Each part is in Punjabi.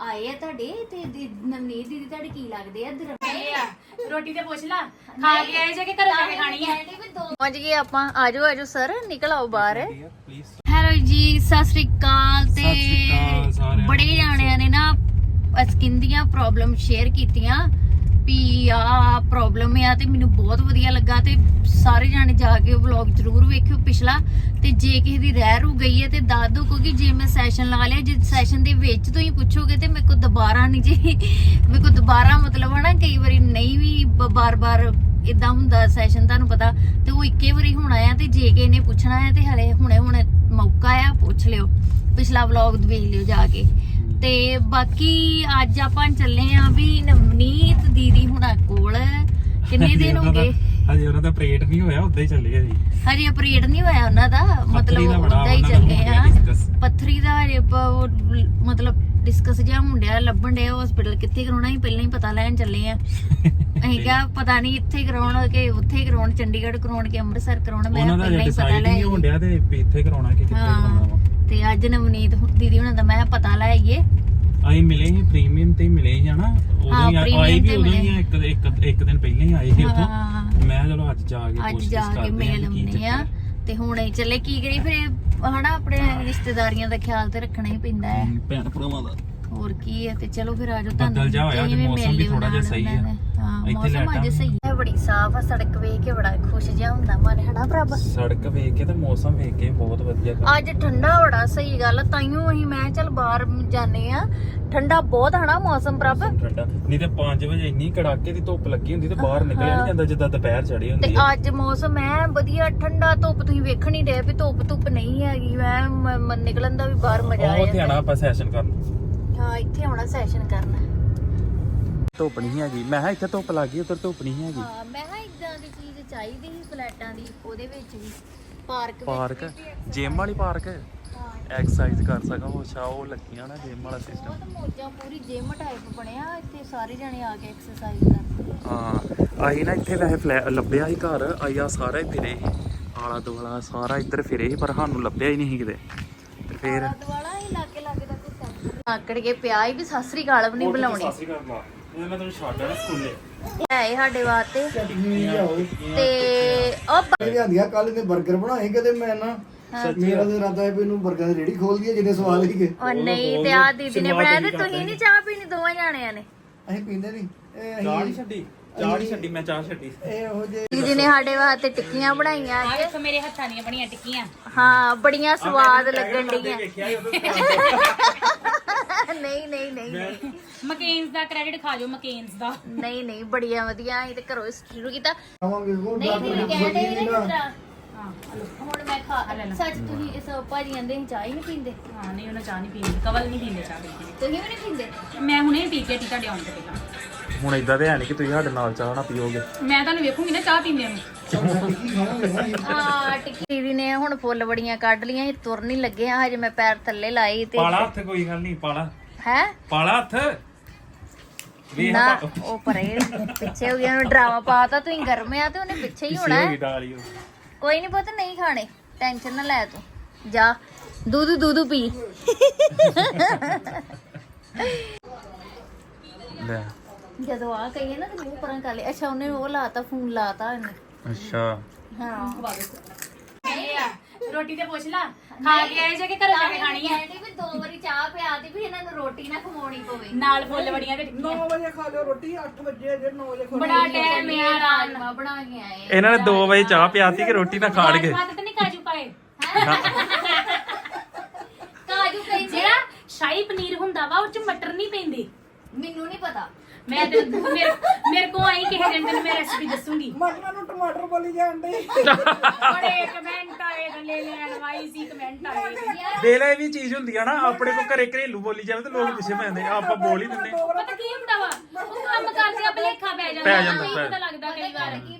ਆਏ ਆ ਤੁਹਾਡੇ ਤੇ ਦੀ- ਨਵਨੀਤ ਦੀਦੀ ਤੁਹਾਡੇ ਕੀ ਲੱਗਦੇ ਆ? ਰੋਟੀ ਤੇ ਪੁੱਛ ਲਾ। ਖਾ ਕੇ ਆਏ ਜੇ ਕਿ ਘਰ ਜਾ ਕੇ ਖਾਣੀ ਆ? ਪਹੁੰਚ ਗਏ ਆਪਾਂ। ਆਜੋ ਆਜੋ ਸਰ ਨਿਕਲ ਆਓ ਬਾਹਰ। ਪਲੀਜ਼ ਹੈਲੋ ਜੀ ਸਤਿ ਸ੍ਰੀ ਅਕਾਲ ਤੇ ਸਤਿ ਸ੍ਰੀ ਅਕਾਲ ਸਾਰਿਆਂ ਨੂੰ। ਬੜੇ ਜਾਣਿਆਂ ਨੇ ਨਾ ਸਕਿਨ ਦੀਆਂ ਪ੍ਰੋਬਲਮ ਸ਼ੇਅਰ ਕੀਤੀਆਂ। ਵੀ ਆ ਪ੍ਰੋਬਲਮ ਆ ਤੇ ਮੈਨੂੰ ਬਹੁਤ ਵਧੀਆ ਲੱਗਾ ਤੇ ਸਾਰੇ ਜਾਣੇ ਜਾ ਕੇ ਵਲੌਗ ਜ਼ਰੂਰ ਵੇਖਿਓ ਪਿਛਲਾ। ਤੇ ਜੇ ਕਿਸੇ ਦੀ ਰਹਿ ਰੂ ਗਈ ਹੈ ਤੇ ਦੱਸ ਦਿਓ ਕਿਉਂਕਿ ਜੇ ਮੈਂ ਸੈਸ਼ਨ ਲਾ ਲਿਆ, ਜੇ ਸੈਸ਼ਨ ਦੇ ਵਿੱਚ ਤੋਂ ਹੀ ਪੁੱਛੋਗੇ ਤੇ ਮੇਰੇ ਕੋਲ ਦੁਬਾਰਾ ਨਹੀਂ ਜੀ, ਮੇਰੇ ਕੋਲ ਦੁਬਾਰਾ ਮਤਲਬ ਹੈ ਕਈ ਵਾਰੀ ਨਹੀਂ ਵੀ ਬਾਰ-ਬਾਰ ਇਦਾਂ ਹੁੰਦਾ ਸੈਸ਼ਨ ਤੁਹਾਨੂੰ ਪਤਾ, ਤੇ ਉਹ ਇੱਕੇ ਵਾਰੀ ਹੋਣਾ ਆ ਤੇ ਜੇ ਕਿਸੇ ਨੇ ਪੁੱਛਣਾ ਹੈ ਤੇ ਹਲੇ ਹੁਣੇ ਹੁਣੇ ਮੌਕਾ ਆ, ਪੁੱਛ ਲਿਓ। ਪਿਛਲਾ ਵਲੌਗ ਵੇਖ ਲਿਓ ਜਾ ਕੇ। ਤੇ ਬਾਕੀ ਅੱਜ ਆਪਾਂ ਚੱਲੇ ਆ ਵੀ ਨਵਨੀਤ ਦੀਦੀ ਹੁਣਾਂ ਕੋਲ। ਕਿੰਨੇ ਦਿਨ ਹੋ ਗਏ? ਹਜੇ ਉਹਨਾਂ ਦਾ ਪ੍ਰੇਟ ਨਹੀਂ ਹੋਇਆ ਉਦਾਂ ਹੀ ਚੱਲੇ ਗਏ ਹਜੇ ਅਪਰੇਟ ਨਹੀਂ ਹੋਇਆ ਉਹਨਾਂ ਦਾ ਮਤਲਬ ਦਾ ਉਦਾਂ ਹੀ ਉਹਨਾਂ ਦਾ ਚੱਲੇ ਆ। ਪੱਥਰੀ ਦਾ ਹਜੇ ਮਤਲਬ ਡਿਸਕਸ ਜਿਹਾ ਹੁੰਦਿਆ ਲੱਭਣ ਡਿਆ ਹਸਪੀਟਲ ਕਿੱਥੇ ਕਰਾਉਣਾ ਹੀ ਪਹਿਲਾਂ ਹੀ ਪਤਾ ਲੈਣ ਚੱਲੇ ਆ। ਅਸੀਂ ਕਿਹਾ ਪਤਾ ਨਹੀਂ ਇੱਥੇ ਕਰਾਉਣ ਕਿ ਉੱਥੇ ਕਰਾਉਣ ਚੰਡੀਗੜ੍ਹ ਕਰਾਉਣ ਕਿ ਅੰਮ੍ਰਿਤਸਰ ਕਰਾਉਣ ਮੈਂ ਉਹਨਾਂ ਦਾ ਪਹਿਲਾਂ ਹੀ ਪਤਾ ਡਿਸਾਈਡ ਲੈ ਨਹੀਂ ਹੋਣ ਡਿਆ ਤੇ ਇੱਥੇ ਕਰਾਉਣਾ ਕਿ ਕਿੱਥੇ ਕਰਾਉਣਾ ਤੇ ਅੱਜ ਨਵਨੀਤ ਦੀਦੀ ਹੁਣਾਂ ਦਾ ਮੈਂ ਪਤਾ ਲੈ ਆਈਏ। ਅਸੀਂ ਮਿਲੇ ਸੀ ਪ੍ਰੀਮੀਅਮ ਤੇ ਹੀ ਮਿਲੇ ਸੀ ਹਨਾ। ਉਦੋਂ ਹਾਂ, ਆ- premium ਆਏ ਵੀ ਤੇ ਉਦੋਂ ਹੀ ਮਿਲੇ। ਆ, ਇੱਕ ਇੱਕ ਇੱਕ ਦਿਨ ਪਹਿਲਾਂ ਹੀ ਆਏ ਸੀ ਉੱਥੋਂ। ਹਾਂ। ਮੈਂ ਕਿਹਾ ਚਲੋ ਅੱਜ ਜਾ ਕੇ ਅੱਜ ਕੋਸ਼ਿਸ਼ ਜਾ ਕੇ ਕਰਦੇ ਮੇਲ ਹਾਂ ਕੀ ਆ ਚੱਕਰ ਤੇ ਹੁਣ ਅਸੀਂ ਚੱਲੇ ਕੀ ਕਰੀ ਫਿਰ ਇਹ ਹਨਾ ਆਪਣੇ ਰਿਸ਼ਤੇਦਾਰੀਆਂ ਦਾ ਖਿਆਲ ਤੇ ਰੱਖਣਾ ਹੀ ਪੈਂਦਾ ਹੈ। ਭੈਣ ਭਰਾਵਾਂ ਦਾ। ਹੋਰ ਕੀ ਹੈ ਤੇ ਚਲੋ ਫਿਰ ਆਜੋ ਬੱਦਲ ਜਿਹਾ ਹੋਇਆ, ਮੌਸਮ ਵੀ ਥੋੜ੍ਹਾ ਜਿਹਾ ਸਹੀ ਨੇ। ਹਾਂ ਇੱਥੇ ਮੌਸਮ ਅੱਜ ਸਹੀ ਹੈ। ਬੜੀ ਸਾਫ਼ ਆ ਸੜਕ ਵੇਖ ਕੇ ਬੜਾ ਖੁਸ਼ ਜਿਹਾ ਹੁੰਦਾ ਮਨ ਹਨਾ ਪ੍ਰਭ? ਸੜਕ ਵੇਖ ਕੇ ਤੇ ਮੌਸਮ ਵੇਖ ਕੇ ਬਹੁਤ ਵਧੀਆ ਅੱਜ ਠੰਡਾ ਬੜਾ ਸਹੀ ਗੱਲ ਤਾਈਓ ਅਸੀਂ ਮੈਂ ਚੱਲ ਬਾਹਰ ਜਾਣੇ ਆ ਠੰਡਾ ਬਹੁਤ ਹਨਾ ਮੌਸਮ ਪ੍ਰਭ? ਠੰਡਾ ਨਹੀਂ ਤੇ 5 ਵਜੇ ਇੰਨੀ ਕੜਾਕੇ ਦੀ ਧੁੱਪ ਲੱਗੀ ਹੁੰਦੀ ਤੇ ਬਾਹਰ ਨਿਕਲਿਆ ਨਹੀਂ ਜਾਂਦਾ ਜਿੱਦਾਂ ਦੁਪਹਿਰ ਚੜੀ ਤੇ ਹੁੰਦੀ ਆ। ਅੱਜ ਮੌਸਮ ਐ ਵਧੀਆ ਠੰਡਾ ਧੁੱਪ ਤੁਸੀਂ ਵੇਖਣ ਹੀ ਡੇ ਵੀ ਧੁੱਪ ਧੁੱਪ ਨਹੀਂ ਹੈਗੀ ਮੈਂ ਨਿਕਲਣ ਦਾ ਵੀ ਬਾਹਰ ਮਜ਼ਾ ਆ ਉਹ ਜਾਂਦਾ ਆਣਾ ਆਪਾਂ ਸੈਸ਼ਨ ਕਰਨ। ਹਾਂ ਇੱਥੇ ਆਉਣਾ ਸੈਸ਼ਨ ਕਰਨਾ। ਧੁੱਪ ਨਹੀਂ ਹੈਗੀ। ਮੈਂ ਕਿਹਾ ਇੱਥੇ ਧੁੱਪ ਲੱਗ ਗਈ ਉੱਧਰ ਧੁੱਪ ਨਹੀਂ ਹੈਗੀ। ਹਾਂ ਮੈਂ ਕਿਹਾ ਇਦਾਂ ਦੀ ਚੀਜ਼ ਚਾਹੀਦੀ ਸੀ ਫਲੈਟਾਂ ਦੀ ਉਹਦੇ ਵਿੱਚ ਵੀ। Park park? ਜਿਮ ਵਾਲੀ ਪਾਰਕ? ਹਾਂ। ਐਕਸਰਸਾਈਜ਼ ਕਰ ਸਕਾਂ ਉਹ ਸ਼ਾ ਉਹ ਲੱਗੀਆਂ ਨਾ ਜਿਮ ਵਾਲਾ ਸਿਸਟਮ ਬਹੁਤ ਮੋਜਾਂ ਪੂਰੀ ਜਿਮ ਟਾਈਪ ਬਣਿਆ ਇੱਥੇ ਸਾਰੇ ਜਣੇ ਆ ਕੇ ਐਕਸਰਸਾਈਜ਼ ਕਰਦੇ। ਆ। ਹਾਂ ਆਈ ਨਾ ਇੱਥੇ ਵੈਸੇ ਫਲੈ ਲੱਭਿਆ ਸੀ ਘਰ ਆਇਆ ਸਾਰਾ ਹੀ ਫਿਰੇ ਸੀ। ਆਲਾ ਦੁਆਲਾ ਸਾਰਾ ਇੱਧਰ ਫਿਰੇ ਸੀ ਪਰ ਸਾਨੂੰ ਲੱਭਿਆ ਹੀ ਨਹੀਂ ਸੀ ਕਿਤੇ। ਤੇ ਫਿਰ ਆਲਾ ਦੁਆਲਾ ਹੀ ਲਾਗੇ ਲਾਗੇ ਦਾ ਕੋਈ ਸੈਂਟਰ ਆਕੜ ਕੇ ਪਿਆ ਹੀ ਵੀ ਸਤਿ ਸ੍ਰੀ ਅਕਾਲ ਵੀ ਨਹੀਂ ਬੁਲਾਉਣੀ। ਸਾਸਰੀ ਕਰ ਲਾ ਇਹ ਮੈਂ ਤੈਨੂੰ ਛੱਡ ਆਣਾ ਸਕੂਲੇ। ਹੈ ਇਹ ਸਾਡੇ ਵਾਸਤੇ। ਤੇ ਉਹ ਬ- ਇਹ ਲਿਆਂਦੀਆਂ ਕੱਲ ਇਹਨੇ 버ਗਰ ਬਣਾਏ ਕਿਤੇ ਮੈਂ ਨਾ ਮੇਰਾ ਤੇ ਇਰਾਦਾ ਹੈ ਵੀ ਇਹਨੂੰ 버ਗਰ ਦੀ ਰੇੜੀ ਖੋਲ ਦਈਏ ਜਿੰਨੇ ਸਵਾਦ ਸੀਗੇ ਉਹ ਨਹੀਂ ਤੇ ਆ ਦੀਦੀ ਨੇ ਬਣਾਇਆ ਤੇ ਤੁਸੀਂ ਨਹੀਂ ਚਾਹ ਪੀਣੀ ਦੋਵਾਂ ਜਾਣਿਆਂ ਨੇ। ਅਸੀਂ ਪੀਂਦੇ ਨਹੀਂ ਇਹ ਚਾਹ ਅਸੀਂ ਨਹੀਂ ਛੱਡੀ ਚਾਹ ਨਹੀਂ ਛੱਡੀ ਮੈਂ ਚਾਹ ਛੱਡੀ। ਇਹ ਇਹੋ ਜੇ ਦੀਦੀ ਨੇ ਸਾਡੇ ਵਾਸਤੇ ਟਿੱਕੀਆਂ ਬਣਾਈਆਂ ਅੱਜ ਮੇਰੇ ਹੱਥਾਂ ਦੀਆਂ ਬਣੀਆਂ ਟਿੱਕੀਆਂ। ਹਾਂ ਬੜੀਆਂ ਸਵਾਦ ਲੱਗਣ ਡੀਆਂ ਵੇਖਿਆ ਸੀ ਉਦੋਂ ਨਹੀਂ ਨਹੀਂ ਨਹੀਂ ਨਹੀਂ। ਮਕੇਨਸ ਦਾ ਕ੍ਰੈਡਿਟ ਖਾ ਜਾਓ ਮਕੇਨਸ ਦਾ। ਨਹੀਂ ਨਹੀਂ ਬੜੀਆਂ ਵਧੀਆ ਇਹ ਤੇ ਘਰੋਂ ਹੀ ਸ਼ੁਰੂ ਕੀਤਾ। ਖਾਵਾਂਗੇ ਉਹ ਨਹੀਂ ਨਹੀਂ ਕਹਿੰਦੇ ਨੇ ਕਿਸ ਤਰ੍ਹਾਂ ਹਾਂ ਹੁਣ ਮੈਂ ਖਾ ਸੱਚ ਤੁਸੀਂ ਇਸ ਭਾਜੀ ਕਹਿੰਦੇ ਸੀ ਚਾਹ ਹੀ ਨਹੀਂ ਪੀਂਦੇ? ਹਾਂ ਨਹੀਂ ਉਹਨਾਂ ਚਾਹ ਨਹੀਂ ਪੀਂਦੀ ਕਵਲ ਨਹੀਂ ਪੀਂਦੇ ਚਾਹ ਪੀਂਦੇ ਤੁਸੀਂ ਵੀ ਨਹੀਂ ਪੀਂਦੇ? ਮੈਂ ਹੁਣੇ ਪੀ ਕੇ ਟੀ ਤੁਹਾਡੇ ਆਉਣ ਤੋਂ ਪਹਿਲਾਂ। ਹੁਣ ਇਦਾਂ ਤੇ ਹੈ ਨਹੀਂ ਕਿ ਤੁਸੀਂ ਸਾਡੇ ਨਾਲ ਚਾਹ ਨਾ ਪੀਓਗੇ। ਮੈਂ ਤੁਹਾਨੂੰ ਵੇਖੂੰਗੀ ਨਾ ਚਾਹ ਪੀਂਦੇ ਨੂੰ। ਟਿੱਕੀ ਖਾਵਾਂਗੇ ਨਾ ਅਸੀਂ। ਆ ਟਿੱਕੀ ਦੀਦੀ ਨੇ ਹੁਣ ਫੁੱਲ ਬੜੀਆਂ ਕੱਢ ਲੀਆਂ ਇਹ ਤੁਰ ਨਹੀਂ ਲੱਗੇ ਆ ਹਜੇ ਮੈਂ ਪੈਰ ਥੱਲੇ ਲਾਈ ਤੇ ਪਾਲਾ ਹੱਥ ਕੋਈ ਗੱਲ ਨਹੀਂ ਪਾਲਾ। ਹੈ? ਪਾਲਾ ਹੱਥ। ਵੇਖ ਨਾ ਪਾ- ਉਹ ਪਰੇ ਪਿੱਛੇ ਹੋ ਗਿਆ ਉਹਨੂੰ ਡਰਾਵਾ ਪਾਤਾ ਤੁਸੀਂ ਗਰਮ ਆ ਤੇ ਉਹਨੇ ਪਿੱਛੇ ਹੀ ਹੋਣਾ ਹੋ ਡਾਲੀ। ਕੋਈ ਨਹੀਂ ਪੁੱਤ ਨਹੀਂ ਖਾਣੇ। ਟੈਨਸ਼ਨ ਨਾ ਲੈ ਤੂੰ। ਜਾ ਦੁੱਧ ਦੁੱਧ ਪੀ। ਲੈ। ਜਦੋਂ ਆ ਕਹੀਏ ਨਾ ਤੇ ਮੂੰਹ ਪਰਾਂ ਕਰ ਲਿਆ ਅੱਛਾ ਉਹਨੇ ਉਹ ਲਾਤਾ ਫੋਨ ਲਾਤਾ ਇਹਨੇ। ਅੱਛਾ। ਹਾਂ। ਰੋਟੀ ਤੇ ਪੁੱਛ ਲਾ। ਖਾ ਕੇ ਆਏ ਜੇ ਕਿ ਘਰ ਜਾ ਕੇ ਖਾਣੀ ਆ? ਕਹਿੰਦੀ ਵੀ ਦੋ ਵਾਰੀ ਚਾਹ ਪਿਆਦੀ ਵੀ ਇਹਨਾਂ ਨੂੰ ਰੋਟੀ ਨਾ ਖਵਾਉਣੀ ਪਵੇ। ਨਾਲ ਫੁੱਲ ਬੜੀਆਂ ਤੇ ਟਿੱਕੀਆਂ 9 ਵਜੇ ਖਾ ਲਿਓ ਰੋਟੀ 8 ਵਜੇ ਜੇ 9 ਵਜੇ ਬੜਾ ਟਾਈਮ ਆ ਰਾਤ ਰਾਜਮਾ ਬਣਾ ਕੇ ਆਏ ਇਹਨਾਂ ਨੇ 2 ਵਜੇ ਚਾਹ ਪਿਆਤੀ ਕਿ ਰੋਟੀ ਨਾ ਖਾਣਗੇ ਬਾਤ ਤੇ ਨਹੀਂ ਕਾਜੂ ਪਾਏ? ਕਾਜੂ ਪੈਂਦੇ ਜਿਹੜਾ ਸ਼ਾਹੀ ਪਨੀਰ ਹੁੰਦਾ ਵਾ ਉਹ ਚ ਮਟਰ ਨਹੀਂ ਪੈਂਦੇ। ਮੈਨੂੰ ਨਹੀਂ ਪਤਾ। ਮੈਂ ਤੇ ਮੇਰੇ ਮੇਰੇ ਕੋ ਆਈ ਕਿਸੇ ਦਿਨ ਤੈਨੂੰ ਮੈਂ ਰੈਸਪੀ ਦੱਸੂਗੀ। ਮਟਰਾਂ ਨੂੰ ਟਮਾਟਰ ਬੋਲੀ ਜਾਂਦੇ ਬੜੇ ਕਮੈਂਟ ਆਏ ਥੱਲੇ ਲੈਣ ਵਾਈ ਸੀ ਕਮੈਂਟ ਆਏ। ਦੇ ਲੈ ਇਹ ਵੀ ਚੀਜ਼ ਹੁੰਦੀ ਆ ਨਾ ਆਪਣੇ ਕੋ ਘਰੇ ਘਰੇਲੂ ਬੋਲੀ ਜਾਵੇ ਤੇ ਲੋਕ ਪਿੱਛੇ ਪੈਂਦੇ ਆ, ਆਪਾਂ ਬੋਲ ਹੀ ਦਿੰਦੇ ਪਤਾ ਕੀ ਹੁੰਦਾ ਵਾ? ਉਹ ਕੰਮ ਕਰਦੇ ਆ ਭਲੇਖਾ ਪੈ ਜਾਂਦਾ ਪੈ ਜਾਂਦਾ, ਨਹੀਂ ਪੈ- ਪਤਾ ਲੱਗਦਾ ਕਈ ਵਾਰ। ਕਿ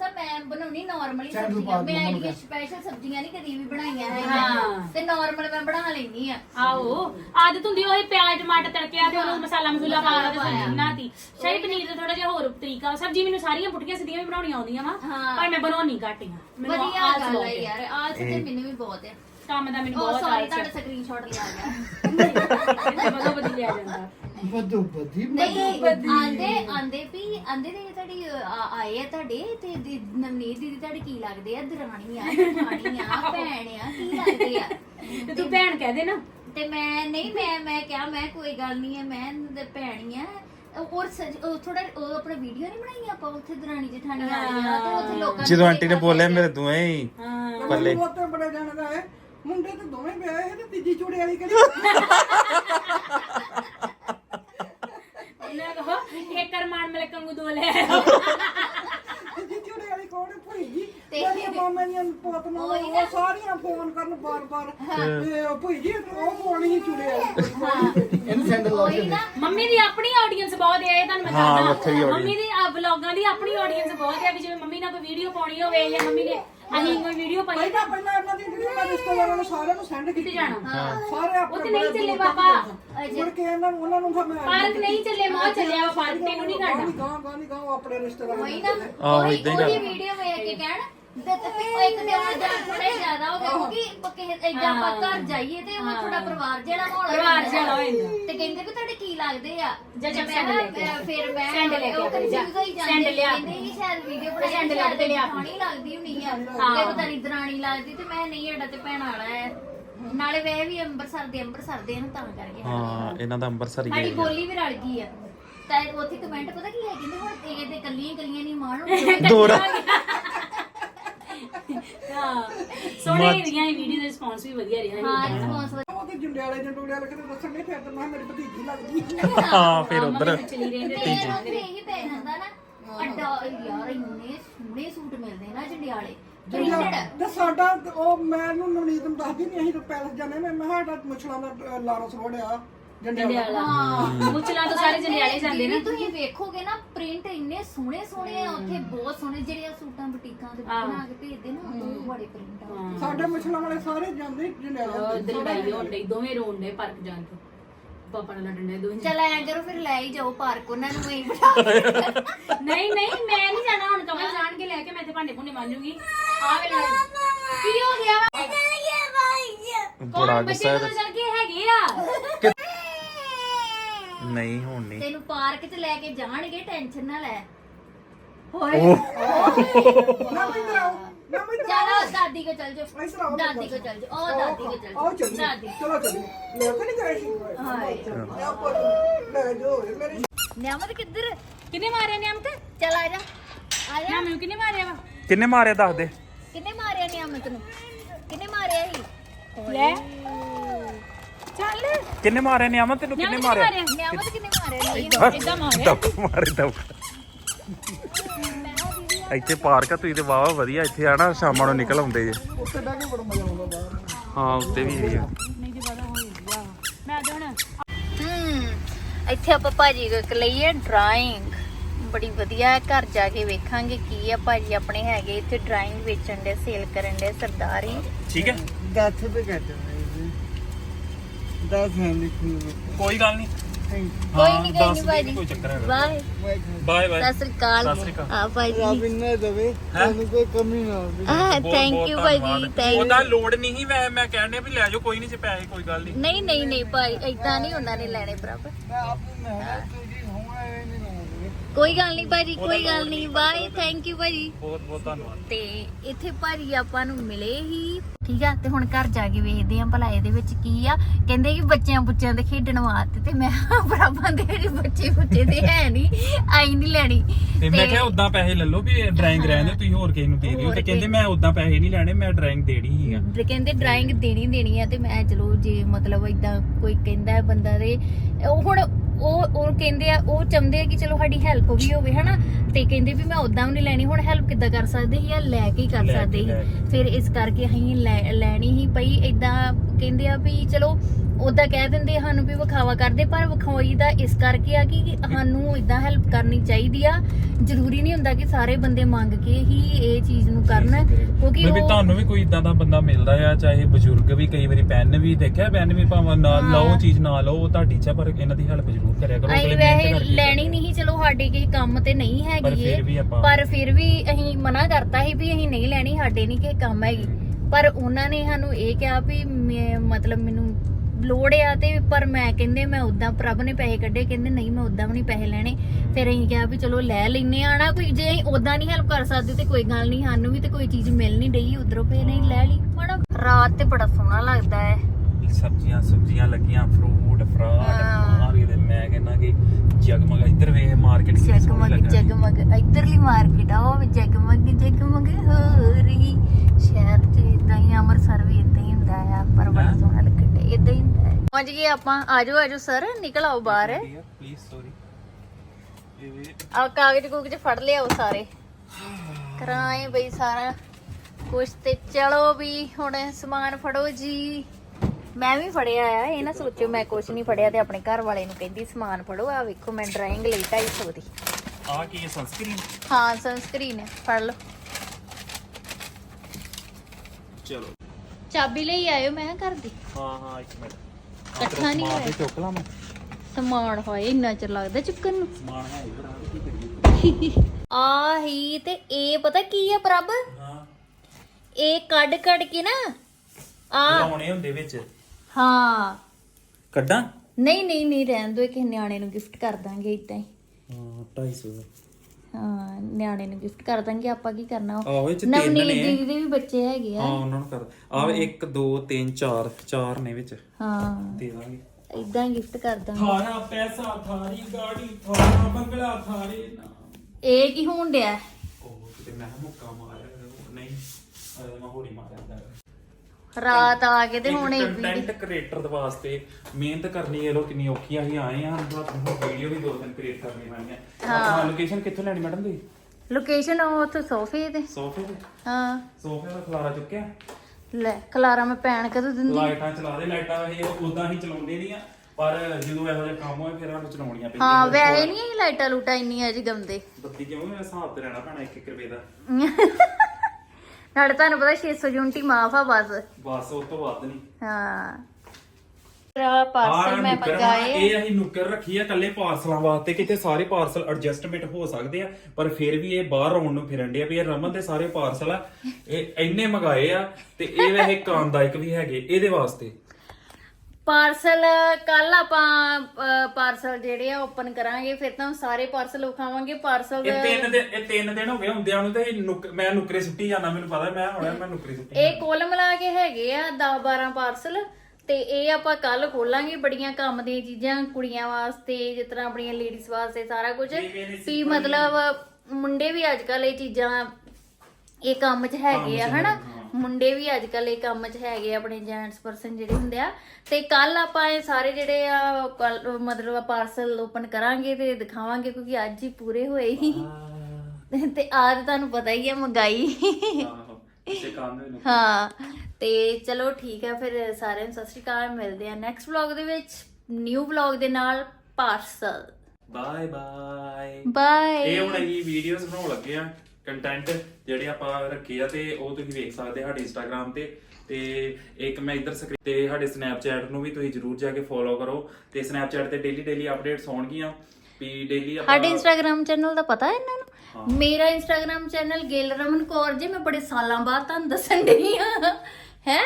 ਦੱਸਾਂ ਮੈਂ ਬਣਾਉਣੀ ਨਾਰਮਲੀ ਸਬਜ਼ੀਆਂ। ਪਾ ਮੈਂ ਦਿਓ ਇਹ ਸਪੈਸ਼ਲ ਸਬਜ਼ੀਆਂ ਨਹੀਂ ਕਦੀ ਵੀ ਬਣਾਈਆਂ ਹੈ ਹਾਂ। ਤੇ ਨਾਰਮਲ ਮੈਂ ਬਣਾ ਲੈਣੀ ਆ। ਆਓ ਆਦਤ ਹੁੰਦੀ ਉਹੀ ਪਿਆਜ਼ ਟਮਾਟਰ ਤੜਕਿਆ ਤੇ ਉਹਨੂੰ ਮਸਾਲਾ ਮਸੂਲਾ ਪਾ ਕੇ ਤੇ ਸਬਜ਼ੀ ਬਣਾਤੀ। ਸ਼ਾਹੀ ਪਨੀਰ ਦਾ ਥੋੜਾ ਜਿਹਾ ਹੋਰ ਤਰੀਕਾ ਸਬਜ਼ੀ ਮੈਨੂੰ ਸਾਰੀਆਂ ਪੁੱਠੀਆਂ ਸਿੱਧੀਆਂ ਵੀ ਬਣਾਉਣੀਆਂ ਆਉਂਦੀਆਂ ਵਾ ਹਾਂ। ਪਰ ਮੈਂ ਬਣਾਉਣੀ ਘੱਟ ਆ। ਮੈਨੂੰ ਵਧੀਆ ਗੱਲ ਹੈ। ਯਾਰ। ਆਜ ਤੇ ਮੈਨੂੰ ਵੀ ਬਹੁਤ ਹੈ ਕੰਮ ਦਾ ਮੈਨੂੰ ਉਹ ਬਹੁਤ ਸੌਰੀ ਆਲਸ ਤੁਹਾਡਾ ਹੈ ਸਕਰੀਨਸ਼ਾਟ ਲਿਆ ਗਿਆ। ਬਦੋ ਬਦੀ ਲਿਆ ਜਾਂਦਾ। ਬਦੋ ਬਦੀ ਨਹੀਂ ਆਂਦੇ ਆਂਦੇ ਵੀ ਆਂਦੇ ਨੇ ਤੁਹਾਡੀ ਅ, ਆਏ ਆ ਤੁਹਾਡੇ ਤੇ ਦੀ- ਨਵਨੀਤ ਦੀਦੀ ਤੁਹਾਡੇ ਕੀ ਲੱਗਦੇ ਆ? ਦਰਾਣੀ ਆ ਜਠਾਣੀ ਆ ਭੈਣ ਆ ਕੀ ਲੱਗਦੇ ਆ? ਤੇ ਤੂੰ ਭੈਣ ਕਹਿ ਦੇ ਨਾ। ਤੇ ਮੈਂ ਨਹੀਂ ਮੈਂ ਮੈਂ ਕਿਹਾ ਮੈਂ ਕੋਈ ਗੱਲ ਨਹੀਂ ਹੈ ਮੈਂ ਦ- ਭੈਣੀ ਆ। ਔਰ ਸਜ- ਉਹ ਥੋੜਾ ਉਹ ਆਪਣਾ ਵੀਡੀਓ ਨਹੀਂ ਬਣਾਈ ਆਪਾਂ? ਉੱਥੇ ਦਰਾਣੀ ਜਠਾਣੀ ਆ ਤੇ ਉੱਥੇ ਲੋਕਾਂ ਜਦੋਂ ਆਂਟੀ ਨੇ ਬੋਲਿਆ ਮੇਰੇ ਦੋਵੇਂ ਹੀ ਹਾਂ। ਪੱਲੇ ਬੜੇ ਜਾਣਦਾ ਹੈ ਮੁੰਡੇ ਤੇ ਦੋਵੇਂ ਵਿਆਹੇ ਹੈ ਤੇ ਤੀਜੀ ਚੂੜੇ ਵਾਲੀ ਕਿਹੜੀ? ਉਹਨੇ ਕਹੋ ਇੱਕ ਰਮਾਨ ਮਲਕਾਂ ਨੂੰ ਦੋ ਲੈ ਮੰਮੀ ਦੀ ਆਪਣੀ ਆਡੀਅੰਸ ਬਹੁਤ ਹੈ ਇਹ ਤੁਹਾਨੂੰ ਮੈਂ ਦੱਸਦਾ। ਮੰਮੀ ਦੀ ਆ ਵਲੌਗਾਂ ਦੀ ਆਪਣੀ ਆਡੀਅੰਸ ਬਹੁਤ ਹੈ ਵੀ ਜਿਵੇਂ ਮੰਮੀ ਨਾਲ ਕੋਈ ਵੀਡੀਓ ਪਾਉਣੀ ਹੋਵੇ ਜਾਂ ਅਸੀਂ ਕੋਈ ਵੀਡੀਓ ਪਾਈ। ਪਹਿਲਾਂ ਪਹਿਲਾਂ ਇਹਨਾਂ ਦੀ ਜਿਹੜੀ ਮੈਂ ਰਿਸ਼ਤੇਦਾਰਾਂ ਨੂੰ ਸਾਰਿਆਂ ਨੂੰ ਸੈਂਡ ਕੀਤੀ। ਜਾਣਾ? ਸਾਰੇ ਆਪਣੇ ਉੱਥੇ ਨਹੀਂ ਬੜੇ ਚੱਲੇ ਦੂਰ ਤੱਕ ਪਾਪਾ। ਮੁੜ ਕੇ ਇਹਨਾਂ ਨੂੰ ਉਹਨਾਂ ਨੂੰ ਫਿਰ ਮੈਂ ਪਾਰਕ ਨਹੀਂ ਚੱਲੇ ਮੌ ਚੱਲਿਆ ਵਾ ਪਾਰਕ ਤੈਨੂੰ ਨਹੀਂ ਗਾਂ ਕਰਨਾ ਗਾਂ ਗਾਂ ਗਾਂ ਉਹ ਆਪਣੇ ਰਿਸ਼ਤੇਦਾਰਾਂ ਉਹੀ ਨੂੰ ਨਾ ਆਹੋ, ਉਹੀ ਏਦਾਂ ਹੀ ਉਹਦੀ ਕਰ। ਵੀਡੀਓ ਵੇਖ ਕੇ ਕਹਿਣ ਤੇ ਤੇ ਫਿਰ ਉਹ ਇੱਕ ਤੇ ਉਹ ਜਾਂ ਥੋੜਾ ਹੀ ਜ਼ਿਆਦਾ ਹੋ ਗਿਆ ਕਿਉਂਕਿ ਕਿਸੇ ਏਦਾਂ ਆਪਾਂ ਘਰ ਜਾਈਏ ਤੇ ਉਹ ਥੋੜਾ ਪਰਿਵਾਰ ਜਿਹੜਾ ਮਾਹੌਲ ਹੋ ਪਰਿਵਾਰ ਜਾਂਦਾ। ਜਿਹੜਾ ਹੋ ਜਾਂਦਾ। ਤੇ ਕਹਿੰਦੇ ਵੀ ਤੁਹਾਡੇ ਕੀ ਲੱਗਦੇ ਆ ਜਾਂ ਜਾਂ ਮੈਂ ਸੈਂਡ ਲੈ ਕੇ ਕਿਹਾ, ਆ। ਫਿਰ ਮੈਂ ਸੈਂਡ ਲੈ ਕੇ ਉਹ ਆ ਜਾ। confuse ਹੋਈ ਜਾਂਦੇ ਸੈਂਡ ਲਿਆ। ਕਹਿੰਦੇ ਇਹ ਸ਼ਾਇਦ ਵੀਡੀਓ ਬਣਾਈ ਸੈਂਡ ਲਿਆ ਤੇ ਲਿਆ। ਖਾਣੀ ਲੱਗਦੀ ਹੋਣੀ ਆ ਹਾਂ। ਤੇ ਪਤਾ ਨਹੀਂ ਦਰਾਣੀ ਲੱਗਦੀ ਤੇ ਮੈਂ ਨਹੀਂ ਅੜਾ ਤੇ ਭੈਣ ਵਾਲਾ ਹੈ ਨਾਲੇ ਵੇ ਵੀ ਅੰਮ੍ਰਿਤਸਰ ਦੇ ਅੰਮ੍ਰਿਤਸਰ ਦੇ ਨੂੰ ਤਾਂ ਕਰਕੇ ਹਾਂ ਇਹਨਾਂ ਦਾ ਅੰਬਰਸਰ ਸਾਡੀ ਹੀ ਹੈ ਬੋਲੀ ਵੀ ਰਲ ਗਈ ਆ ਤਾਂ ਉੱਥੇ ਕਮੈਂਟ ਪਤਾ ਕੀ ਹੈ ਕਹਿੰਦੇ ਹੁਣ ਇਹ ਤੇ ਕੱਲੀਆਂ ਕੱਲੀਆਂ ਨਹੀਂ ਮਾਣ ਦੋਰਾ ਹਾਂ। ਸੋਹਣੇ ਰਹੀਆਂ ਇਹ ਵੀਡੀਓ ਦੇ ਰਿਸਪੌਂਸ ਵੀ ਵਧੀਆ ਰਿਹਾ ਹਾਂ ਰਿਸਪੌਂਸ ਉਹ ਤੇ ਜੰਡਿਆਲੇ ਜੰਡੂੜਿਆਲੇ ਕਿਤੇ ਦੱਸਣਗੇ ਫਿਰ ਤਾਂ ਮੈਂ ਕਿਹਾ ਮੇਰੀ ਭਤੀਜੀ ਲੱਗਦੀ। ਹਾਂ ਫਿਰ ਉਧਰ। ਚਲੀ ਰਹਿੰਦੇ। ਤੇ ਉੱਥੇ ਇਹੀ ਪੈ ਜਾਂਦਾ ਨਾ ਅੱਡਾ ਯਾਰ ਇੰਨੇ ਸੋਹਣੇ ਸੂਟ ਮਿਲਦੇ ਨਾ ਜੰਡਿਆਲੇ ਪ੍ਰਿੰਟਡ ਤੇ ਸਾਡਾ ਉਹ ਮੈਨੂੰ ਨਵਨੀਤ ਨੂੰ ਦੱਸਦੀ ਨਹੀਂ ਅਸੀਂ ਤਾਂ ਪੈਲਸ ਜਾਂਦੇ ਨੇ ਮੈਂ ਕਿਹਾ ਸਾਡਾ ਮੁਛਲਾਂ ਦਾ ਲਾਰਸ ਆ ਜੰਡਿਆਲਾ। ਜੰਡਿਆਲਾ। ਮੁਚਲਾ ਤੋਂ ਸਾਰੇ ਜੰਡਿਆਲੇ ਜਾਂਦੇ ਨੇ। ਦੀਦੀ ਤੁਸੀਂ ਵੇਖੋਗੇ ਨਾ ਪ੍ਰਿੰਟ ਇੰਨੇ ਸੋਹਣੇ ਸੋਹਣੇ ਆ ਉੱਥੇ ਬਹੁਤ ਸੋਹਣੇ ਜਿਹੜੇ ਆ ਸੂਟਾਂ ਬੁਟੀਕਾਂ ਦੇ ਬਣਾ ਕੇ ਭੇਜਦੇ ਨਾ ਉਹ ਬੜੇ ਪ੍ਰਿੰਟ ਆ। ਸਾਡੇ ਮੁਛਲਾਂ ਵਾਲੇ ਸਾਰੇ ਜਾਂਦੇ ਜੰਡਿਆਲਾ ਉਧਰ ਲੜਾਈ ਹੋਣ ਡਈ ਦੋਵੇਂ ਰੋਣ ਡੇ ਪਾਰਕ ਜਾਣ ਤੋਂ। ਪਾਪਾ ਨਾਲ ਲੜਨ ਡੇ ਦੋਵੇਂ। ਚਲ ਐਂ ਕਰੋ ਫਿਰ ਲੈ ਹੀ ਜਾਓ ਪਾਰਕ ਉਹਨਾਂ ਨੂੰ ਵਹੀਂ ਬਿਠਾ ਨਹੀਂ ਨਹੀਂ ਮੈਂ ਨਹੀਂ ਜਾਣਾ ਹੁਣ ਕਮਲ ਜਾਣ ਕੇ ਲੈ ਕੇ ਮੈਂ ਤੇ ਭਾਂਡੇ ਭੁੰਡੇ ਮਾਂਜੂਗੀ ਆ ਵੇ ਲੜ ਕੀ ਹੋ ਗਿਆ ਵਾ? ਬੜਾ ਕੌਣ ਗੁੱਸਾ ਬੱਚੇ ਹੈ ਤੋਂ ਚੱਲ ਕੇ ਹੈਗੇ ਆ? ਨਹੀਂ ਹੁਣ ਨਹੀਂ। ਤੈਨੂੰ ਪਾਰਕ 'ਚ ਲੈ ਕੇ ਜਾਣਗੇ ਟੈਨਸ਼ਨ ਨਾ ਲੈ। ਨਾ ਮੈਂ ਕਰਾਉ ਨਾ ਮੈਂ ਚਲੋ ਦਾਦੀ ਕੋ ਚਲ ਇਸ ਜਾਓ ਤਰ੍ਹਾਂ ਆਓ ਦਾਦੀ ਕੋ ਚਲ ਜਾਓ। ਉਹ ਦਾਦੀ ਕੋ ਚਲ ਆਓ ਜਾਓ। ਚੱਲੀ ਦਾਦੀ। ਚਲੋ ਚੱਲੀ ਲੈ ਕੇ ਨਹੀਂ ਗਏ ਸੀ। ਹਾਏ। ਲੈ ਪੁੱਤ, ਲੈ ਜੋ ਮੇਰੇ ਨਿਆਮਤ ਕਿੱਧਰ? ਕਿੰਨੇ ਮਾਰਿਆ ਨਿਆਮਤ? ਚਲ ਆ ਜਾ। ਆ ਜਾ। ਨਿਆਮਤ ਕਿੰਨੇ ਮਾਰਿਆ ਵਾ? ਕਿੰਨੇ ਮਾਰਿਆ ਦੱਸ ਦੇ। ਕਿੰਨੇ ਮਾਰਿਆ ਨਿਆਮਤ ਨੂੰ? ਕਿੰਨੇ ਮਾਰਿਆ ਸੀ ਲੈ। ਕਿੰਨੇ ਮਾਰੇ ਨੇ ਅਮਨ? ਤੈਨੂੰ ਕਿੰਨੇ ਮਾਰੇ? ਮੈਂ ਆਵਾਂ ਕਿੰਨੇ ਮਾਰੇ ਨਹੀਂ ਮਾਰੇ ਧੱਕ ਮਾਰੇ ਧੱਕ ਇੱਥੇ ਪਾਰਕ ਆ ਤੁਸੀਂ ਤੇ ਵਾਵਾ ਵਧੀਆ ਇੱਥੇ ਆ ਨਾ ਸ਼ਾਮਾਂ ਨੂੰ ਨਿਕਲ ਆਉਂਦੇ ਜੇ। ਹਾਂ ਉੱਤੇ ਵੀ ਏਰੀਆ ਇੱਥੇ ਆਪਾਂ ਭਾਜੀ ਕੋਲ ਲਈਏ ਡਰਾਇੰਗ ਬੜੀ ਵਧੀਆ ਹੈ ਘਰ ਜਾ ਕੇ ਵੇਖਾਂਗੇ ਕੀ ਆ। ਭਾਜੀ ਆਪਣੇ ਹੈਗੇ ਇੱਥੇ ਡਰਾਇੰਗ ਵੇਚਣ ਦੇ ਸੇਲ ਕਰਨ ਦੇ ਸਰਦਾਰੀ। ਠੀਕ ਹੈ। ਗੱਥ ਤੇ ਕਰਦੇ 10 ਹੈ ਲਿਖੀ ਕੋਈ। ਗੱਲ ਨਹੀਂ। ਕੋਈ ਨਹੀਂ ਹਾਂ, ਦੱਸ ਕੋਈ ਨਹੀਂ ਦੀ ਕੋਈ ਚੱਕਰ ਹੈਗਾ। Bye. Bye bye Sat Sri Sat Sri ਅਕਾਲ। ਅਕਾਲ। ਹਾਂ ਭਾਈ ਜੀ। ਰੱਬ ਨਾ ਦੇਵੇ ਤੁਹਾਨੂੰ ਕੋਈ ਕਮੀ ਨਾ ਹੋਵੇ। ਹਾਂ ਬਹੁਤ- ਥੈਂਕ ਬਹੁਤ ਯੂ ਭਾਈ ਧੰਨਵਾਦ। ਜੀ thank ਉਹਦਾ you। ਲੋੜ ਨਹੀਂ ਸੀ, ਮੈਂ ਮੈਂ ਕਹਿਣ ਡਿਆ ਵੀ ਲੈ ਜਾਓ ਕੋਈ ਨਹੀਂ ਜੇ ਪੈਸੇ ਕੋਈ ਗੱਲ ਨਹੀਂ। ਨਹੀਂ ਨਹੀਂ ਨਹੀਂ ਭਾਈ ਇਦਾਂ ਨਹੀਂ ਉਹਨਾਂ ਨੇ ਲੈਣੇ ਬਰਾਬਰ। ਮੈਂ ਆਪ ਨੂੰ ਮਿਹਨਤ ਕੋਈ ਗੱਲ ਨਹੀਂ ਭਾਜੀ ਕੋਈ ਗੱਲ ਨਹੀਂ। ਬਾਏ ਥੈਂਕ ਯੂ ਭਾਜੀ। ਬਹੁਤ ਬਹੁਤ ਧੰਨਵਾਦ। ਤੇ ਇੱਥੇ ਭਾਜੀ ਆਪਾਂ ਨੂੰ ਮਿਲੇ ਹੀ। ਠੀਕ ਆ ਤੇ ਹੁਣ ਘਰ ਜਾ ਕੇ ਵੇਖਦੇ ਆਂ ਭਲਾ ਇਹਦੇ ਵਿੱਚ ਕੀ ਆ। ਕਹਿੰਦੇ ਕਿ ਬੱਚਿਆਂ ਬੁੱਚਿਆਂ ਦੇ ਖੇਡਣ ਵਾਸਤੇ ਤੇ ਮੈਂ ਬਰਾਬਰ ਦੇ ਜਿਹੜੇ ਬੱਚੇ ਬੁੱਚੇ ਦੇ ਹੈ ਨਹੀਂ ਆਈ ਨਹੀਂ ਲੈਣੀ। ਤੇ ਮੈਂ ਕਿਹਾ ਉਦਾਂ ਪੈਸੇ ਲੈ ਲਓ ਵੀ ਡਰਾਇੰਗ ਰਹਿੰਦੇ ਤੁਸੀਂ ਹੋਰ ਕਿਸੇ ਨੂੰ ਦੇ ਦਿਓ। ਤੇ ਕਹਿੰਦੇ ਮੈਂ ਉਦਾਂ ਪੈਸੇ ਨਹੀਂ ਲੈਣੇ ਮੈਂ ਡਰਾਇੰਗ ਦੇਣੀ ਹੀ ਆ। ਤੇ ਕਹਿੰਦੇ ਡਰਾਇੰਗ ਦੇਣੀ ਦੇਣੀ ਆ ਤੇ ਮੈਂ ਚਲੋ ਜੇ ਮਤਲਬ ਇਦਾਂ ਕੋਈ ਕਹਿੰਦਾ ਬੰਦਾ ਦੇ ਉਹ ਹੁਣ ਉਹ ਉਹ ਕਹਿੰਦੇ ਆ ਉਹ ਚਾਹੁੰਦੇ ਆ ਕਿ ਚਲੋ ਸਾਡੀ ਹੈਲਪ ਵੀ ਹੋਵੇ ਹਨਾ? ਤੇ ਕਹਿੰਦੇ ਵੀ ਮੈਂ ਉਦਾਂ ਵੀ ਨਹੀਂ ਲੈਣੀ ਹੁਣ ਹੈਲਪ ਕਿੱਦਾਂ ਕਰ ਸਕਦੇ ਸੀ ਜਾਂ ਲੈ ਕੇ ਹੀ ਕਰ ਲੈ ਕੇ, ਸਕਦੇ ਲੈ ਸੀ ਫਿਰ ਇਸ ਕਰਕੇ ਅਸੀਂ ਲੈ- ਲੈਣੀ ਹੀ ਪਈ ਇਦਾਂ ਕਹਿੰਦੇ ਆ ਵੀ ਚਲੋ ਉਦਾਂ ਕਹਿ ਦਿੰਦੇ ਸਾਨੂੰ ਵੀ ਵਿਖਾਵਾ ਕਰਦੇ ਪਰ ਵਿਖਾਈ ਦਾ ਇਸ ਕਰਕੇ ਆ ਕਿ ਸਾਨੂੰ ਇਦਾਂ ਹੈਲਪ ਕਰਨੀ ਚਾਹੀਦੀ ਆ। ਜ਼ਰੂਰੀ ਨਹੀਂ ਹੁੰਦਾ ਕਿ ਸਾਰੇ ਬੰਦੇ ਮੰਗ ਕੇ ਹੀ ਇਹ ਚੀਜ਼ ਨੂੰ ਕਰਨ ਕਿਉਂਕਿ ਮੈਂ ਵੀ ਉਹ ਤੁਹਾਨੂੰ ਵੀ ਕੋਈ ਇਦਾਂ ਦਾ ਬੰਦਾ ਮਿਲਦਾ ਆ ਚਾਹੇ ਬਜ਼ੁਰਗ ਵੀ ਕਈ ਵਾਰੀ ਪੈਨ ਵੀ ਦੇਖਿਆ ਪੈਨ ਵੀ ਭਾਵੇਂ ਨਾ ਲਓ ਚੀਜ਼ ਨਾ ਲਓ ਉਹ ਤੁਹਾਡੀ ਇੱਛਾ ਪਰ ਇਹਨਾਂ ਦੀ ਹੈਲਪ ਜ਼ਰੂਰ ਕਰਿਆ ਕਰੋ ਅਗਲੇ ਵੈਸੇ ਲੈਣੀ ਨਹੀਂ ਚਲੋ ਸਾਡੇ ਕਿਸੇ ਕੰਮ ਤੇ ਨਹੀਂ ਹੈਗੀ ਇਹ ਪਰ ਫਿਰ ਵੀ ਅਸੀਂ ਮਨਾ ਕਰਤਾ ਸੀ ਵੀ ਅਸੀਂ ਨਹੀਂ ਲੈਣੀ ਸਾਡੇ ਨਹੀਂ ਕਿਸੇ ਕੰਮ ਹੈਗੀ। ਪਰ ਉਹਨਾਂ ਨੇ ਸਾਨੂੰ ਇਹ ਕਿਹਾ ਵੀ ਮਤਲਬ ਮੈਨੂੰ ਲੋੜ ਆ ਤੇ ਪਰ ਮੈਂ ਕਹਿੰਦੇ ਮੈਂ ਉਦਾਂ ਪ੍ਰਭ ਨੇ ਪੈਸੇ ਕੱਢੇ ਕਹਿੰਦੇ ਨਹੀਂ ਮੈਂ ਉਦਾਂ ਵੀ ਨਹੀਂ ਪੈਸੇ ਲੈਣੇ। ਫਿਰ ਅਸੀਂ ਕਿਹਾ ਵੀ ਚਲੋ ਲੈ ਲੈਨੇ ਆ ਨਾ ਕੋਈ ਜੇ ਉਦਾਂ ਨਹੀਂ ਹੈਲਪ ਕਰ ਸਕਦੇ ਤੇ ਕੋਈ ਗੱਲ ਨਹੀਂ ਸਾਨੂੰ ਵੀ ਤੇ ਕੋਈ ਚੀਜ਼ ਮਿਲ ਨਹੀਂ ਰਹੀ ਉਧਰੋਂ ਫੇਰ ਨਹੀਂ ਲੈ ਲਈ। ਮਾੜਾ ਰਾਤ ਤੇ ਬੜਾ ਸੋਹਣਾ ਲੱਗਦਾ ਹੈ। ਸਬਜ਼ੀਆਂ ਸਬਜ਼ੀਆਂ ਲੱਗੀਆਂ ਫਰੂਟ ਫਰਾਟ। ਮਾਰੀ ਦੇ ਮੈਂ ਕਹਿੰਦਾ ਕਿ ਜਗਮਗ ਇੱਧਰ ਵੇ ਮਾਰਕੀਟ ਜਗਮਗ ਜਗਮਗ ਇਧਰਲੀ ਮਾਰਕੀਟ ਆ ਉਹ ਜਗਮਗ ਜਗਮਗ ਹੋ ਰਹੀ। ਸ਼ਹਿਰ ਚ ਇਦਾਂ ਹੀ ਅੰਮ੍ਰਿਤਸਰ ਵੀ ਇਦਾਂ ਹੀ ਹੁੰਦਾ ਆ ਪਰ ਬੜਾ? ਸੋਹਣਾ ਲੱਗਦਾ ਪਹੁੰਚ ਗਏ ਆਪਾਂ। ਆਜੋ ਆਜੋ ਸਰ ਨਿਕਲ ਆਓ ਬਾਹਰ। ਪਲੀਜ਼ ਸੌਰੀ ਆ ਕਾਗਜ਼ ਕੂਗਜ਼ ਫੜ ਲਿਆਓ ਸਾਰੇ। ਕਰਾਏ ਬਈ ਸਾਰਾ ਕੁਛ ਤੇ ਚਲੋ ਵੀ ਹੁਣ ਸਮਾਨ ਫੜੋ ਜੀ। ਮੈਂ ਵੀ ਫੜਿਆ ਆ ਇਹ ਨਾ ਸੋਚਿਓ ਮੈਂ ਕੁਛ ਨਹੀਂ ਫੜਿਆ ਤੇ ਆਪਣੇ ਘਰ ਵਾਲੇ ਨੂੰ ਕਹਿੰਦੀ ਸਮਾਨ ਫੜੋ। ਆ ਵੇਖੋ ਮੈਂ ਡਰਾਇੰਗ ਲਈ 250 ਦੀ। ਆ ਕੀ ਹੈ ਸੰਸਕ੍ਰੀਨ ਹਾਂ ਸਨਸਕ੍ਰੀਨ ਹੈ ਫੜ ਲਓ। ਚਲੋ। ਚਾਬੀ ਲਈ ਆਇਓ ਮੈਂ ਘਰ ਦੀ। ਹਾਂ ਹਾਂ ਇੱਕ ਮਿੰਟ। ਇਕੱਠਾ ਨਹੀਂ ਹੋਇਆ। ਚੁੱਕ ਲਾਂ ਮੈਂ। ਸਮਾਨ ਹੋਏ ਇੰਨਾ ਚਿਰ ਲੱਗਦਾ ਚੁੱਕਣ ਨੂੰ। ਸਮਾਨ ਹੈ ਆ ਕੀ ਕਰੀਏ? ਆ ਹੀ ਤੇ ਇਹ ਪਤਾ ਕੀ ਹੈ ਪ੍ਰਭ? ਹਾਂ। ਇਹ ਕੱਢ ਕੱਢ ਕੇ ਨਾ ਆ। ਲਾਉਣੇ ਹੁੰਦੇ ਵਿੱਚ। ਹਾਂ। ਕੱਢਾਂ? ਨਹੀਂ ਨਹੀਂ ਨਹੀਂ ਰਹਿਣ ਦੋ ਕਿਸੇ ਨਿਆਣੇ ਨੂੰ ਗਿਫਟ ਕਰ ਦਾਂਗੇ ਇਦਾਂ ਹੀ। ਹਾਂ 250 ਹਾਂ ਨਿਆਣੇ ਨੂੰ ਗਿਫਟ ਕਰ ਦਾਂਗੇ ਆਪਾਂ ਕੀ ਕਰਨਾ ਆਹੋ ਇਹ ਚ ਤਿੰਨ ਨਵਨੀਤ ਨੇ। ਦੀਦੀ ਦੇ ਵੀ ਬੱਚੇ ਹੈਗੇ ਆ। ਹਾਂ ਉਹਨਾਂ ਨੂੰ ਕਰ ਆ 1 2 3 4 ਚਾਰ ਨੇ ਵਿੱਚ। ਹਾਂ। ਦੇ ਦਾਂਗੇ ਇਦਾਂ ਗਿਫਟ ਕਰ ਦਾਂਗੇ। ਥਾਰਾ ਪੈਸਾ ਥਾਰੀ ਗਾੜੀ ਥਾਰਾ ਬੰਗਲਾ ਥਾਰੇ ਨਾ ਇਹ ਕੀ ਹੋਣ ਡਿਆ? ਉਹ ਕਿਤੇ ਮੈਂ ਮੁੱਕਾ ਮਾਰਿਆ ਨਹੀਂ ਅਰੇ ਮੈਂ ਹੋੜੀ ਮਾਰਿਆ। ਹੁੰਦਾ ਰਾਤ ਆ ਕੇ ਤੇ ਹੁਣ ਇਹ ਵੀ ਕੰਟੈਂਟ ਕ੍ਰੀਏਟਰ ਦੇ ਵਾਸਤੇ ਮਿਹਨਤ ਕਰਨੀ ਇਹ ਲੋ ਕਿੰਨੀ ਔਖੀ ਆ ਅਸੀਂ ਆਏ ਆ ਵੀਡੀਓ ਵੀ ਦੋ ਦਿਨ ਕ੍ਰੀਏਟ ਕਰਨੀ ਪੈਣੀ ਆ। ਆਪਣਾ ਲੋਕੇਸ਼ਨ ਕਿੱਥੋਂ ਲੈਣੀ ਮੈਡਮ ਦੀ? ਲੋਕੇਸ਼ਨ ਉਹ ਉੱਥੇ ਸੋਫੇ ਤੇ ਸੋਫੇ ਤੇ ਹਾਂ। ਸੋਫੇ ਦਾ ਖਲਾਰਾ ਚੁੱਕਿਆ? ਲੈ ਕਲਾਰਾ ਮੈਂ ਪੈਣ ਕਦੋਂ ਦਿੰਦੀ? ਲਾਈਟਾਂ ਚਲਾ ਦੇ ਲਾਈਟਾਂ ਇਹ ਉਦਾਂ ਹੀ ਚਲਾਉਂਦੇ ਨਹੀਂ ਆ ਪਰ ਜਦੋਂ ਇਹੋ ਜਿਹਾ ਕੰਮ ਹੋਏ ਫਿਰ ਸਾਨੂੰ ਚਲਾਉਣੀਆਂ ਹਾਂ ਪੈਂਦੀਆਂ ਵੈਸੇ ਨਹੀਂ ਲਾਈਟਾਂ ਲੂਟਾਂ ਇੰਨੀਆਂ ਜੀ ਗੰਦੇ। ਬੱਤੀ ਕਿਉਂ ਹਿਸਾਬ ਤੇ ਰਹਿਣਾ ਪੈਣਾ 1 ਰੁਪਏ ਦਾ। ਨਾਲੇ ਤੁਹਾਨੂੰ ਪਤਾ 600 ਯੂਨਿਟੀ ਮਾਫ ਆ ਬਸ। ਬਸ ਉਹ ਤੋਂ ਵੱਧ ਨਹੀਂ। ਹਾਂ। ਤੇਰਾ ਪਾਰਸਲ ਮੈਂ ਮੰਗਾਏ। ਇਹ ਅਸੀਂ ਨੁੱਕਰ ਰੱਖੀ ਆ ਕੱਲੇ ਪਾਰਸਲਾਂ ਵਾਸਤੇ ਕਿਤੇ ਸਾਰੇ ਪਾਰਸਲ ਐਡਜਸਟਮੈਂਟ ਹੋ ਸਕਦੇ ਆ ਪਰ ਫਿਰ ਵੀ ਇਹ ਬਾਹਰ ਆਉਣ ਨੂੰ ਫਿਰਨ ਦੇ ਆ ਵੀ ਇਹ ਰਮਨ ਦੇ ਸਾਰੇ ਪਾਰਸਲ ਆ ਇਹ ਇੰਨੇ ਮੰਗਾਏ ਆ ਤੇ ਇਹ ਵੈਸੇ ਕਾਮਦਾਇਕ ਵੀ ਹੈਗੇ ਇਹਦੇ ਵਾਸਤੇ। ਪਾਰਸਲ ਕੱਲ ਆਪਾਂ ਪਾਰਸਲ ਜਿਹੜੇ ਆ ਓਪਨ ਕਰਾਂਗੇ ਫਿਰ ਤਾਂ ਸਾਰੇ ਪਾਰਸਲ ਵਿਖਾਵਾਂਗੇ ਪਾਰਸਲ ਇਹ ਤਿੰਨ ਦਿਨ ਇਹ ਤਿੰਨ ਦਿਨ ਹੋ ਗਏ ਹੁੰਦਿਆਂ ਨੂੰ ਤੇ ਨੁੱਕ- ਮੈਂ ਨੁੱਕਰੇ ਸੁੱਟੀ ਜਾਂਦਾ ਮੈਨੂੰ ਪਤਾ ਮੈਂ ਹੁਣ ਮੈਂ ਨੁੱਕਰੇ ਸੁੱਟੀ ਇਹ ਕੋਲ ਮਿਲਾ ਕੇ ਹੈਗੇ ਆ 10 12 ਪਾਰਸਲ ਤੇ ਇਹ ਆਪਾਂ ਕੱਲ ਖੋਲਾਂਗੇ ਬੜੀਆਂ ਕੰਮ ਦੀਆਂ ਚੀਜ਼ਾਂ ਕੁੜੀਆਂ ਵਾਸਤੇ ਜਿਸ ਤਰ੍ਹਾਂ ਆਪਣੀਆਂ ਲੇਡੀਜ਼ ਵਾਸਤੇ ਸਾਰਾ ਕੁਝ ਵੀ ਮਤਲਬ ਮੁੰਡੇ ਵੀ ਅੱਜ ਕੱਲ ਇਹ ਚੀਜ਼ਾਂ ਇਹ ਕੰਮ 'ਚ ਹੈਗੇ ਆ ਹਨਾ? ਮੁੰਡੇ ਵੀ ਅੱਜ ਕੱਲ ਇਹ ਕੰਮ 'ਚ ਹੈਗੇ ਆ, ਆਪਣੇ ਜੈਂਟਸ ਪਰਸਨ ਜਿਹੜੇ ਹੁੰਦੇ ਆ। ਤੇ ਕੱਲ ਆਪਾਂ ਇਹ ਸਾਰੇ ਜਿਹੜੇ ਆ ਕੱਲ੍ਹ ਮਤਲਬ ਪਾਰਸਲ ਓਪਨ ਕਰਾਂਗੇ ਤੇ ਦਿਖਾਵਾਂਗੇ ਕਿਉਂਕਿ ਅੱਜ ਹੀ ਪੂਰੇ ਹੋਏ ਹੀ। ਤੇ ਆਜ ਤੁਹਾਨੂੰ ਪਤਾ ਹੀ ਆ ਮੰਗਾਈ ਕੰਮ ਦੇ ਹਾਂ ਤੇ ਚਲੋ ਠੀਕ ਹੈ ਫਿਰ ਸਾਰਿਆਂ ਨੂੰ ਸਤਿ ਸ਼੍ਰੀ ਅਕਾਲ ਮਿਲਦੇ ਆ ਨੈਕਸਟ ਵਲੌਗ ਦੇ ਵਿੱਚ ਨਿਊ ਵਲੌਗ ਦੇ ਨਾਲ ਪਾਰਸਲ ਬਾਏ ਬਾਏ ਬਾਏ ਇਹ ਹੁਣ ਅਸੀਂ ਵੀਡੀਓਜ਼ ਬਣਾਉਣ ਲੱਗੇ ਆ। ਕੰਟੈਂਟ ਜਿਹੜੇ ਆਪਾਂ ਰੱਖੇ ਆ ਤੇ ਉਹ ਤੁਸੀਂ ਵੇਖ ਸਕਦੇ ਆ ਸਾਡੇ ਇੰਸਟਾਗ੍ਰam ਤੇ। ਤੇ ਇੱਕ ਮੈਂ ਇੱਧਰ ਸਕਰੀਨ ਤੇ ਸਾਡੇ ਸਨੈਪਚੈਟ ਨੂੰ ਵੀ ਤੁਸੀਂ ਜਰੂਰ ਜਾ ਕੇ ਫੋਲੋ ਕਰੋ। ਤੇ ਸਨੈਪਚੈਟ ਤੇ ਡੇਲੀ ਡੇਲੀ ਅਪਡੇਟਸ ਹੋਣਗੀਆਂ। ਵੀ ਡੇਲੀ ਆਪਾਂ ਸਾਡੇ ਇੰਸਟਾਗ੍ਰam ਚੈਨਲ ਦਾ ਪਤਾ ਹੈ ਇਹਨਾਂ ਨੂੰ? ਮੇਰਾ ਇੰਸਟਾਗ੍ਰam ਚੈਨਲ ਗਿਲ ਰਮਨ ਕੌਰ ਜੀ ਮੈਂ ਬੜੇ ਸਾਲਾਂ ਬਾਅਦ ਤੁਹਾਨੂੰ ਦੱਸਣ ਡਈ ਆ ਹੈ?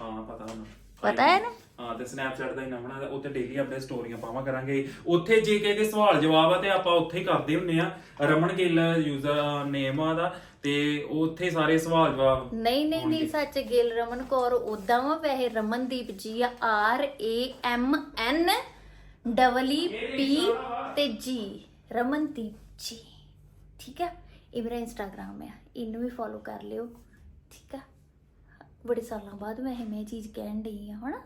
ਹਾਂ ਪਤਾ ਹੁਣ ਪਤਾ ਹੈ ਨਾ? ਹਾਂ ਤੇ ਸਨੈਪਚੈਟ ਦਾ ਹੀ ਨਾਮ ਬਣਾਇਆ ਉੱਥੇ ਡੇਲੀ ਆਪਣੇ ਸਟੋਰੀਆਂ ਪਾਵਾਂ ਕਰਾਂਗੇ। ਉੱਥੇ ਜੇ ਕਿਸੇ ਦੇ ਸਵਾਲ ਜਵਾਬ ਆ ਤੇ ਆਪਾਂ ਉੱਥੇ ਹੀ ਕਰਦੇ ਹੁੰਨੇ ਆ। ਰਮਨ ਗਿੱਲ ਯੂਜ਼ਰ ਨੇਮ ਆ ਦਾ ਤੇ ਉੱਥੇ ਸਾਰੇ ਸਵਾਲ ਜਵਾਬ ਨਹੀਂ ਨਹੀਂ ਨਹੀਂ ਸੱਚ ਗਿਲ ਰਮਨ ਕੌਰ ਉਦਾਂ ਵਾ ਵੈਸੇ ਰਮਨਦੀਪ ਜੀ ਆ R A M N double E P ਤੇ ਜੀ ਰਮਨਦੀਪ ਜੀ ਠੀਕ ਆ? ਇਹ ਮੇਰਾ ਇੰਸਟਾਗ੍ਰam ਆ ਇਹਨੂੰ ਵੀ ਫੋਲੋ ਕਰ ਲਿਓ ਠੀਕ ਆ? ਬੜੇ ਸਾਲਾਂ ਬਾਅਦ ਮੈਂ ਇਹ ਮੈਂ ਚੀਜ਼ ਕਹਿਣ ਡਈ ਆ ਹਨਾ?